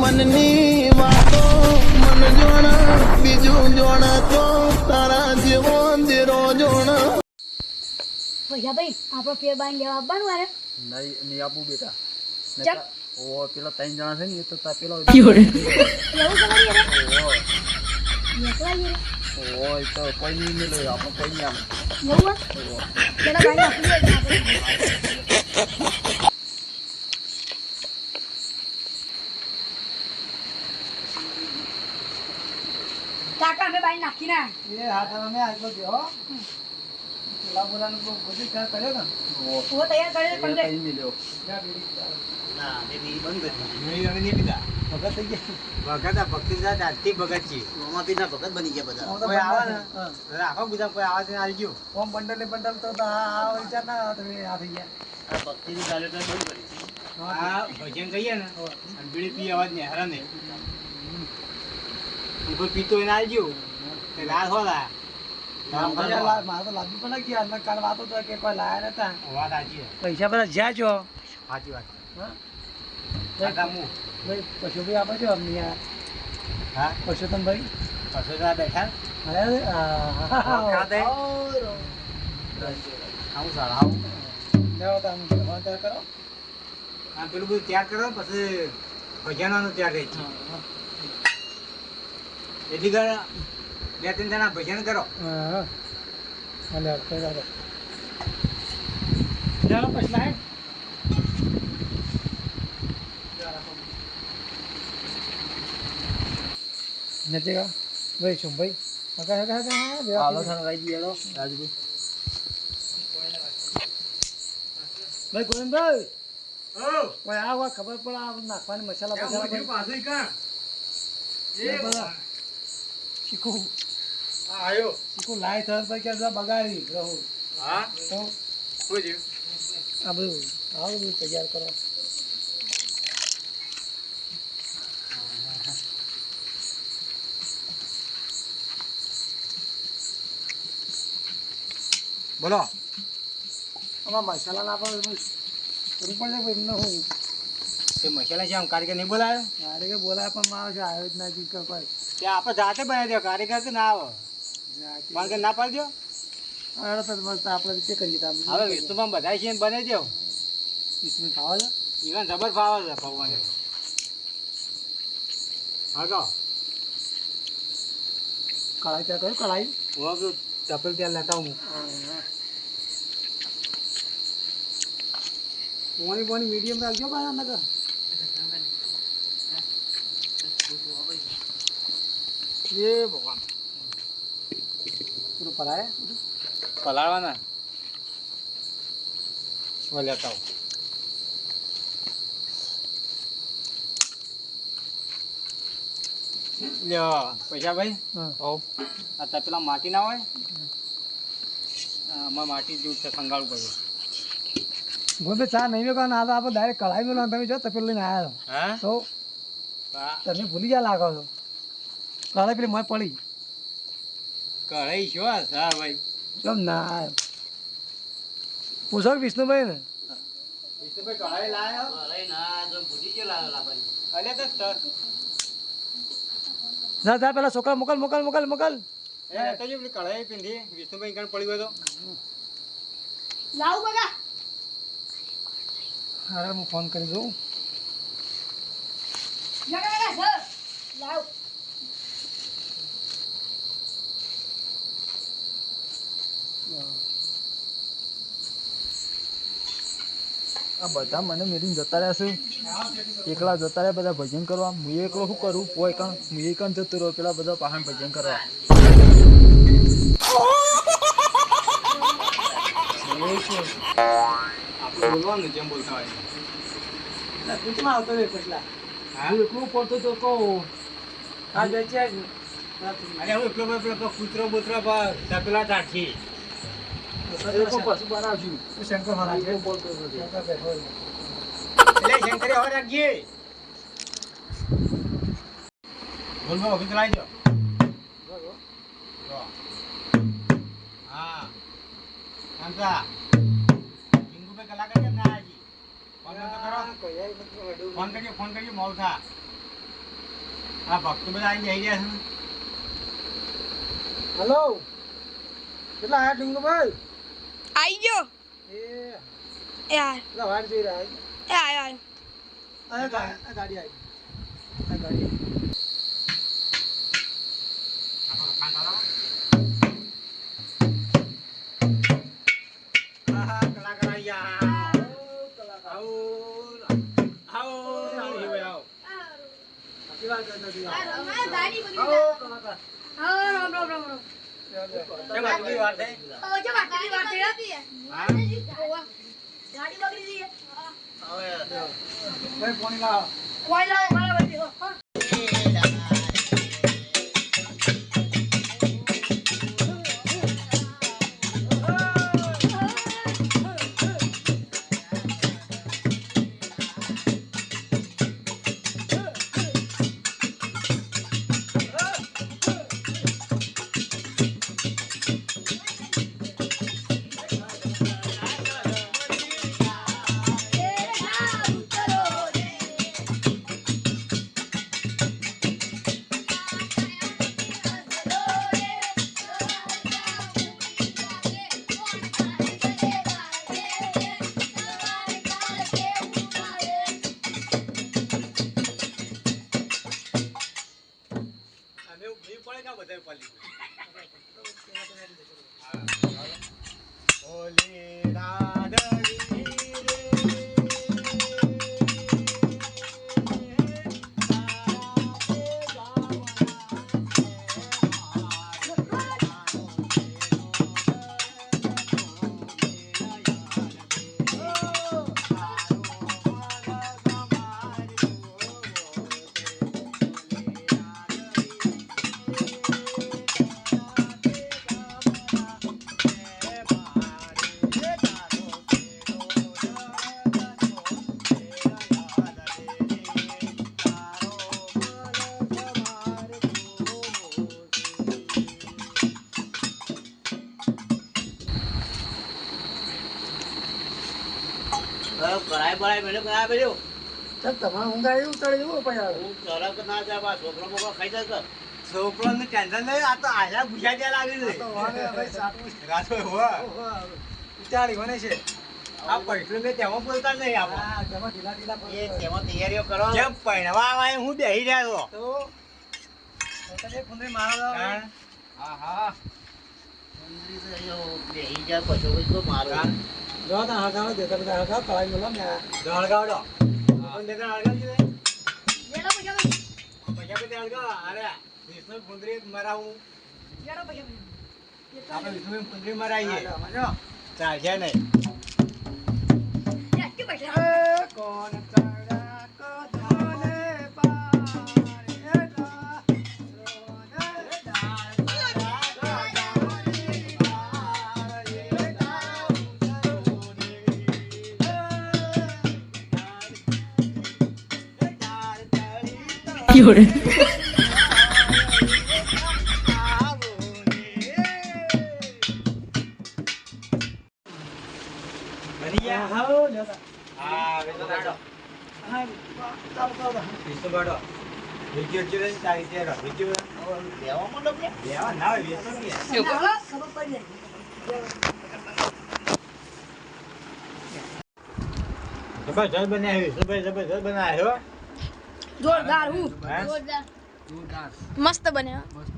મનની વાતો મન જોણ બીજું જોણ તો તારા જેવો દેરો જોણ ભૈયા ભાઈ આપણો ફેર બાંધ લેવા આવવાનું મારે નહીં નહીં આપું બેટા. ઓ પેલા ત્રણ જણા છે ને એ તો તા પેલા એવું તમારી એકલા તો કોઈ નહીં મિલે આપણે કોઈ નહીં આવે એવું પેલા બાંધી આપી દે આપણે. કાકા અમે બાઈ નાખી ના એ હાથ અમે આજનો દેવો પેલા બોલાનું બહુ બધું કા કર્યો ને? ઓ. તૈયાર કરે છે એ complete. કઈ મિલ્યો ભગત થઈ ગયા? કોઈ આવે ને. રાખો બીજા કોઈ આવે ને આવી ગયો. ઓમ બંડલ ને બંડલ તો તો આ આ વિચાર ના આવે તમે આ થઈ ગયા. આ ભજન કહીએ ને અને પી અવાજ ને હેરાન નહીં કોઈ પીતો એને આવજો તે રાત હોલા મારે તો લાગુ પણ ગયા અંદર કાલ વાતો તો કે કોઈ લાયા નતા. વાત સાચી પૈસા બધા જ્યાં છો. સાચી વાત. ભાઈ પશુ ભાઈ આપે છો અમને યાર? હા? પરસોત્તમ ભાઈ? પછી તો બેઠા. આવું સારા આવું. જાઓ તમે તૈયાર કરો. આ પેલું બધું તૈયાર કરો પછી ભજનવાનું તૈયાર રહે છે એથી ઘર બે ત્રણ જણા ભજન કરો. હા હાલે ચાલો પછી લાય. નથી કા ભાઈ શું ભાઈ. હકા હકા હકા હા હાલો રાઈ રાજુભાઈ ભાઈ ગોવિંદભાઈ. કોઈ આ વા ખબર પડે આ નાખવાની મસાલા મસાલા ભાઈ કા એ બધા શીખું. આવ્યો શીખું. લાય થર પર કે બગાડી રહું. હા? તો શું જીવ આ બધું. આ બધું તૈયાર કરો. બોલો. આમાં મસાલા ના પણ કરવું પડે એમને હું. તે મસાલા છે આમ કે નહીં બોલાયો કાર્ય કે બોલાય પણ મારે છે આવ્યો જ નથી કોઈ. તે આપણે જાતે બનાવી દો કારીગર તો ના આવે કે ના પાડી દો. હવે તો મસ્ત આપણે રીતે કરીએ તમે હવે વિષ્ણુમાં બધા છે બનાવી દો ખાવા છે? ઈવન જબર ફાવે છે ભગવાન હા તો. કઢાઈ ત્યાં કર્યું કઢાઈ? હું ચપલ ત્યાં લેતા હું પોણી પોણી મીડિયમ રાખજો ભાઈ અમે તો એ ભગવાન. પૂરું પરાય પલાળવાના? લેતા આવું. લ્યો પૈસા ભાઈ? હા. હોવ. આ તો પેલા માટી ના હોય? આમાં માટી જેવું છે સંગાળવું પડ્યું ગોંદે ચા નહીં મેં ના તો આપણે ડાયરેક્ટ કઢાઈ મેં તમે જો તપેલ લઈને આવ્યા છો. તો તમે ભૂલી ગયા લાગો છો. કઢાઈ પેલી મોય પડી. કઢાઈ છો હા ભાઈ. કેમ ના પૂછો વિષ્ણુભાઈ ને? વિષ્ણુભાઈ કઢાઈ લાયો? અલે તો ના જા પેલા છોકરા મોકલ મોકલ મોકલ મોકલ. એ લેતા જો પેલી કઢાઈ પીંધી વિષ્ણુભાઈ કણ પડી ગયો તો. લાવ બગા. અરે હું ફોન કરી સર લાવ. આ બધા મને મેળીને જતા રહ્યા છે. એકલા જતા રહ્યા બધા ભજન કરવા. હું એકલો શું કરું? કોઈ કણ હું એક કણ જતો રહ્યો પેલા બધા પહાણ ભજન કરવા. આપણે બોલવાનું જેમ બોલતા હોય પૂછમાં આવતો પછલા હા હું પડતું તો કહું આ અરે હું એકલો પેલો કૂતરો બૂતરો પેલા તપેલા ફોન કરજો ફોન કરજો મોડું થા આ ભક્તો બધા આવીને બેસી ગયા છે હલો કેટલા આયા ટીંગુભાઈ આઈ ગયો એ એ આ કેટલા વાર જોઈ રહ્યા એ આયો આયો આ ગા- આ ગાડી આવી આ ગાડી આહા, કલાકાર આવી ગયા. આવો, આવો, આવો, આવો. સાચી વાત છે, નથી વાત. અમારે ગાડી બગડી આવો, કલાકાર. હા રામ રામ રામ રામ કેમ આટલી વાર થઈ? ઓ જો બાકી વાત હતી હા? ગાડી બગડી ગઈ છે ભાઈ પાણી લાવો કોઈ લાવો પડે કાં બધા પાલી ઓલી રાધડી કરાય બરાય મેળ્યો કરાય મેળ્યો ચાલ તમારે ઊંઘ આવી ઉતારી જવું પછી હું ચરક ના જા બા છોકરો મોકરો ખાઈ જાય કર છોકરોને ટેન્શન નહીં આ તો ભૂસા જ્યાં લાગી આ તો છે. રાતો મને છે. પૈસું મેં તેમાં બોલતા નહીં આપણે તેમાં એ તૈયારીઓ કરો. જેમ પૈણવા આવે હું બેહી રહ્યો તો? પોતાને મારા હા હા તો બેહી પછી તો મારું. જો તા હગાવો દેતા બધા હગાવો કળાઈ મેલો ને હળગાવડો પણ દેતા હળગાવજો ને જેનો પૈસા પૈસા અરે વિષ્ણુ કુંદરી મરાવું પૈસા આપણે વિષ્ણુ કુંદરી મરાઈએ સમજો ચાલશે નહીં કોણ ચડી તો બની ગયા હાલો, લેતા. હા વિષ્ણુ બાડો હા, ચાલો, જોરદાર હું જોરદાર. જોરદાર. મસ્ત બન્યો. મસ્ત.